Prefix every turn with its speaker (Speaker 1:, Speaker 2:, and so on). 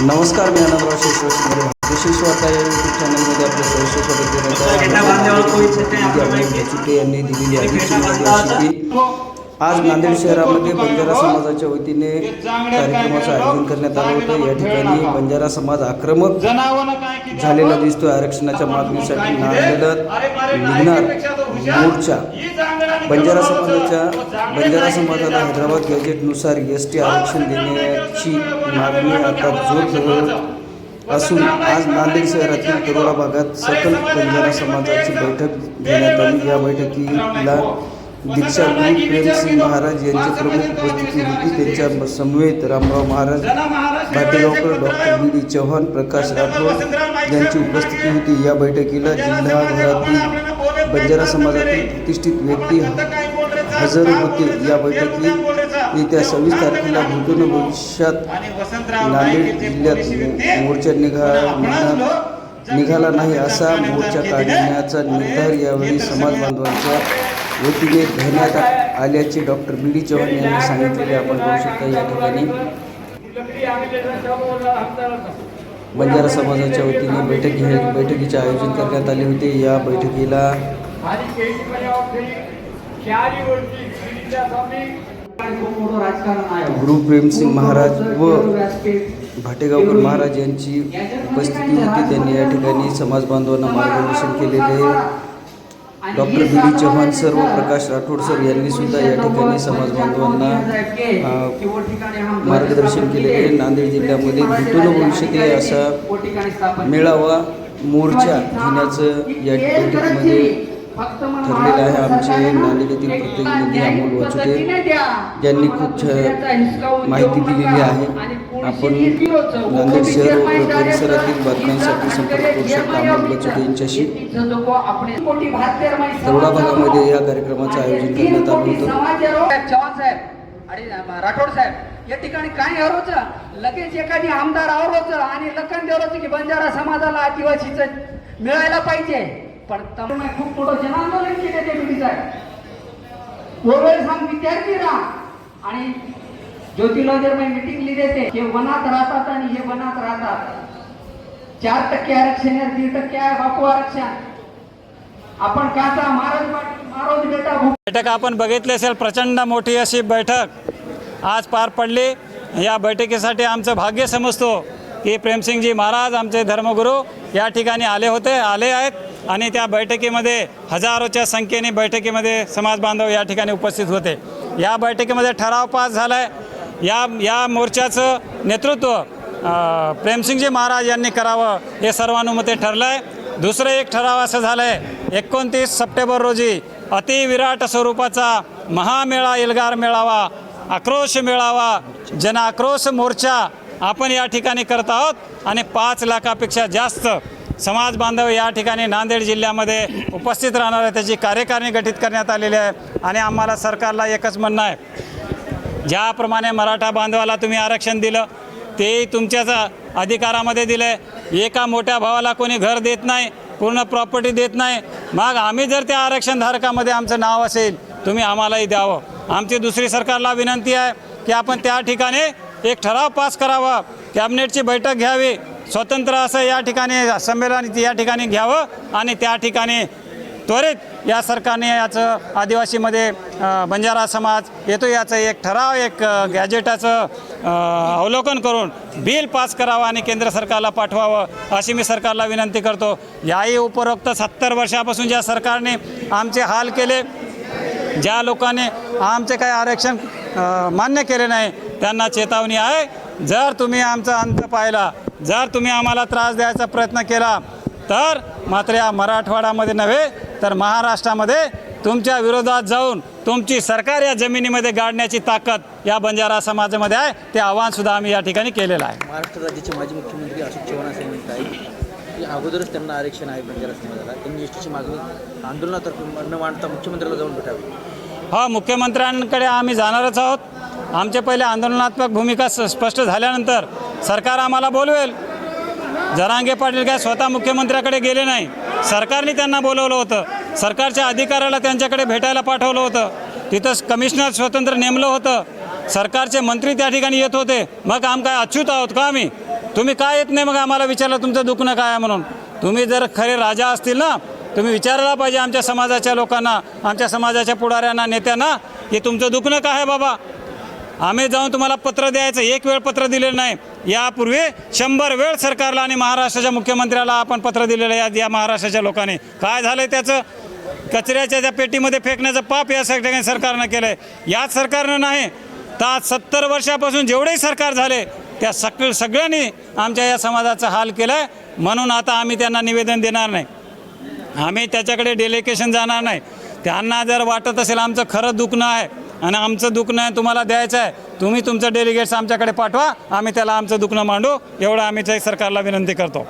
Speaker 1: नमस्कार मी आनंदराव शेषवाशीमध्ये विशेष वार्ता या यूट्यूब चॅनलमध्ये आपलं सहर्ष स्वागत करण्यात आहे. बचुटे यांनी दिलेली की आज नांदेड शहरामध्ये बंजारा समाजाच्या वतीने कार्यक्रमाचं आयोजन करण्यात आलं होतं. या ठिकाणी बंजारा समाज आक्रमक झालेला दिसतो आरक्षणाच्या मागणीसाठी नांदेडात निघणार मोर्चा. बंजारा समाजाच्या बंजारा समाजाला हैदराबाद गॅजेटनुसार एस टी आरक्षण देण्याची मागणी आता जोर धरत असून आज नांदेड शहरातील तरोडा भागात सकल बंजारा समाजाची बैठक घेण्यात आली. या बैठकीला दीक्षागुरू प्रेमसिंग महाराज यांची प्रमुख उपस्थिती होती. त्यांच्या समवेत Ramrao Maharaj Bhategaonkar doctor B. D Chavan Prakash Rathod यांची उपस्थिती होती. या बैठकीला जिल्हाभरातील बंजारा समाजातील प्रतिष्ठित व्यक्ती हजर होते या बैठकीत येत्या सव्वीस तारखेला भूतून भविष्यात नांदेड जिल्ह्यात मोर्चा निघा निघाला नाही असा मोर्चा काढण्याचा निर्धार यावेळी समाज बांधवांच्या वतीने घेण्यात आल्याचे डॉक्टर बी डी चव्हाण यांनी सांगितलेले आपण पाहू शकता या ठिकाणी. बंजारा समाजाच्या वतीने बैठक घे बैठकीचे आयोजन करण्यात आले होते. या बैठकीला गुरु प्रेमसिंग महाराज व भाटेगावकर महाराज यांची उपस्थिती होती. त्यांनी या ठिकाणी समाज बांधवांना मार्गदर्शन केलेले doctor B D Chavan sir व प्रकाश राठोड सर यांनी सुद्धा या ठिकाणी समाज बांधवांना मार्गदर्शन केलेले नांदेड जिल्ह्यामध्ये भूतून भविष्यते असा मेळावा मोर्चा घेण्याचं या बैठकीमध्ये ठरलेलं आहे आमचे नांदेड येथील प्रतिनिधी अमोल वाचुते यांनी खूप माहिती दिलेली आहे आपण नांदेड शहर व परिसरातील बातम्यांसाठी संपर्क करू शकता. अमोल बचुटे यांच्याशी तरोडा भागामध्ये या कार्यक्रमाचं आयोजन करण्यात आलं होतं.
Speaker 2: चव्हाण साहेब आणि राठोड साहेब या ठिकाणी काय हरवचं लगेच एखादी आमदार आवरवचं आणि लखन देवरचं की बंजारा समाजाला आदिवासीचं मिळायला पाहिजे पण खूप मोठं जनआंदोलन केले ते सांग विद्यार्थी राहा आणि ज्योतिर्लोजर मीटिंग लिहिले ते हे वनात राहतात आणि हे वनात राहतात. चार टक्के आरक्षण आहे दीड टक्के आहे बापू आरक्षण. आपण काचा महाराज महाराज बेटा
Speaker 3: बैठक आपण बघितली असेल प्रचंड मोठी अशी बैठक आज पार पडली. या बैठकीसाठी आमचं भाग्य समजतो की प्रेमसिंगजी महाराज आमचे धर्मगुरू या ठिकाणी आले होते आले आहेत. आणि त्या बैठकीमध्ये हजारोच्या संख्येने बैठकीमध्ये समाज बांधव या ठिकाणी उपस्थित होते. या बैठकीमध्ये ठराव पास झाला आहे या या मोर्चाचं नेतृत्व प्रेमसिंगजी महाराज यांनी करावं हे सर्वानुमते ठरलं आहे दुसरं एक ठराव असं झालं आहे एकोणतीस सप्टेंबर रोजी अतिविराट स्वरूपाचा महामेळा एल्गार मेळावा आक्रोश मेळावा जनआक्रोश मोर्चा आपण या ठिकाणी करत आहोत आणि पाच लाखापेक्षा जास्त समाज बांधव या ठिकाणी नांदेड जिल्ह्यामध्ये उपस्थित राहणार आहे त्याची कार्यकारिणी गठीत करण्यात आलेली आहे आणि आम्हाला सरकारला एकच म्हणणं आहे ज्याप्रमाणे मराठा बांधवाला तुम्ही आरक्षण दिलं तेही तुमच्याच अधिकारामध्ये दिलं आहे एका मोठ्या भावाला कोणी घर देत नाही पूर्ण प्रॉपर्टी देत नाही. मग आम्ही जर त्या आरक्षणधारकामध्ये आमचं नाव असेल तुम्ही आम्हालाही द्यावं. आमची दुसरी सरकारला विनंती आहे की आपण त्या ठिकाणी एक ठराव पास करावा. कॅबिनेटची बैठक घ्यावी. स्वतंत्र असं या ठिकाणी संमेलन या ठिकाणी घ्यावं आणि त्या ठिकाणी त्वरित या सरकारने याचं आदिवासीमध्ये बंजारा समाज येतो याचं एक ठराव एक गॅजेटाचं अवलोकन करून बिल पास करावं आणि केंद्र सरकारला पाठवावं अशी मी सरकारला विनंती करतो. याही उपरोक्त सत्तर वर्षापासून ज्या सरकारने आमचे हाल केले ज्या लोकांनी आमचे काही आरक्षण मान्य केले नाही त्यांना चेतावणी आहे. जर तुम्ही आमचा अंत पाहिला जर तुम्ही आम्हाला त्रास द्यायचा प्रयत्न केला तर मात्र या मराठवाड्यामध्ये नव्हे तर महाराष्ट्रामध्ये तुमच्या विरोधात जाऊन तुमची सरकार या जमिनीमध्ये गाडण्याची ताकद या बंजारा समाजामध्ये आहे ते आव्हानसुद्धा आम्ही या ठिकाणी केलेलं आहे.
Speaker 4: महाराष्ट्र राज्याचे माजी मुख्यमंत्री अशोक चव्हाण असे म्हणत आहेत की अगोदरच त्यांना आरक्षण आहे बंजारा समाजाला. त्यांनी एस टीची मागणी आंदोलनातर्फे न मांडता मुख्यमंत्र्याला जाऊन भेटावी.
Speaker 3: हा मुख्यमंत्र्यांकडे आम्ही जाणारच आहोत. आमचे पहिले आंदोलनात्मक भूमिका स्पष्ट झाल्यानंतर सरकार आम्हाला बोलवेल. जरांगे पाटील काय स्वतः मुख्यमंत्र्याकडे गेले नाही. सरकारने त्यांना बोलवलं होतं. सरकारच्या अधिकाऱ्याला त्यांच्याकडे भेटायला पाठवलं होतं. तिथं कमिशनर स्वतंत्र नेमलं होतं. सरकारचे मंत्री त्या ठिकाणी येत होते. मग आम काय अच्युत आहोत का आम्ही? तुम्ही काय येत नाही मग आम्हाला विचारलं तुमचं दुखणं काय आहे म्हणून. तुम्ही जर खरे राजा असतील ना तुम्ही विचारायला पाहिजे आमच्या समाजाच्या लोकांना आमच्या समाजाच्या पुढाऱ्यांना नेत्यांना की तुमचं दुखणं काय आहे बाबा. आम्ही जाऊन तुम्हाला पत्र द्यायचं. एक वेळ पत्र दिलेलं नाही. यापूर्वी शंभर वेळ सरकारला आणि महाराष्ट्राच्या मुख्यमंत्र्याला आपण पत्र दिलेलं आहे. या महाराष्ट्राच्या लोकांनी. काय झालं त्याचं? कचऱ्याच्या त्या पेटीमध्ये फेकण्याचं पाप या ठिकाणी सरकारनं केलं आहे याच सरकारनं नाही. तर आज सत्तर वर्षापासून जेवढेही सरकार झाले त्या सग सगळ्यांनी आमच्या या समाजाचा हाल केला आहे म्हणून आता आम्ही त्यांना निवेदन देणार नाही. आम्ही त्याच्याकडे डेलिकेशन जाणार नाही. त्यांना जर वाटत असेल आमचं खरं दुखणं आहे आणि आमचं दुखणं आहे तुम्हाला द्यायचं आहे. तुम्ही तुमचं डेलिगेट्स आमच्याकडे पाठवा. आम्ही त्याला आमचं दुखणं मांडू. एवढं आम्ही सरकारला विनंती करतो.